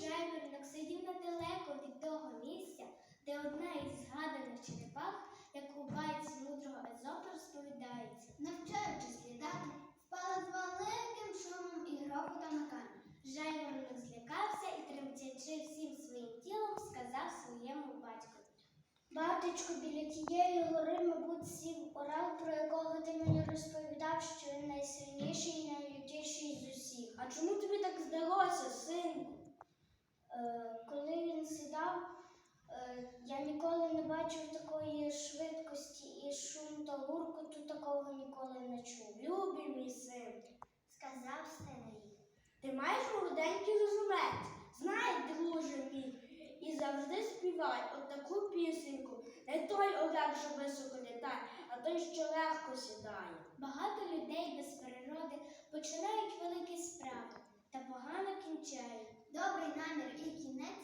жайворонок сидів недалеко від того місця, де одна із згаданих черепах, як у байці мудрого Езопа розповідається. Навчаючись літати, впала з великим шумом і грохотом на камінь. Жайворонок злякався і, тремтячи всім своїм тілом, сказав своєму батькові. Батечко, біля тієї гори, мабуть, сів орел, про якого ти мені розповідав, що він найсильніший і найлютіший з усіх. А чому тобі так здалося, синку? Е, коли він сідав, е, я ніколи не бачив такої швидкості і шум та гуркоту такого ніколи не чув. Любий мій син, сказав старий. Ти маєш молоденький розумець. Знай, друже мій, і завжди співай отаку пісеньку. Не той орел, що високо літає, а той, що легко сідає. Багато людей без природи починають великі справи та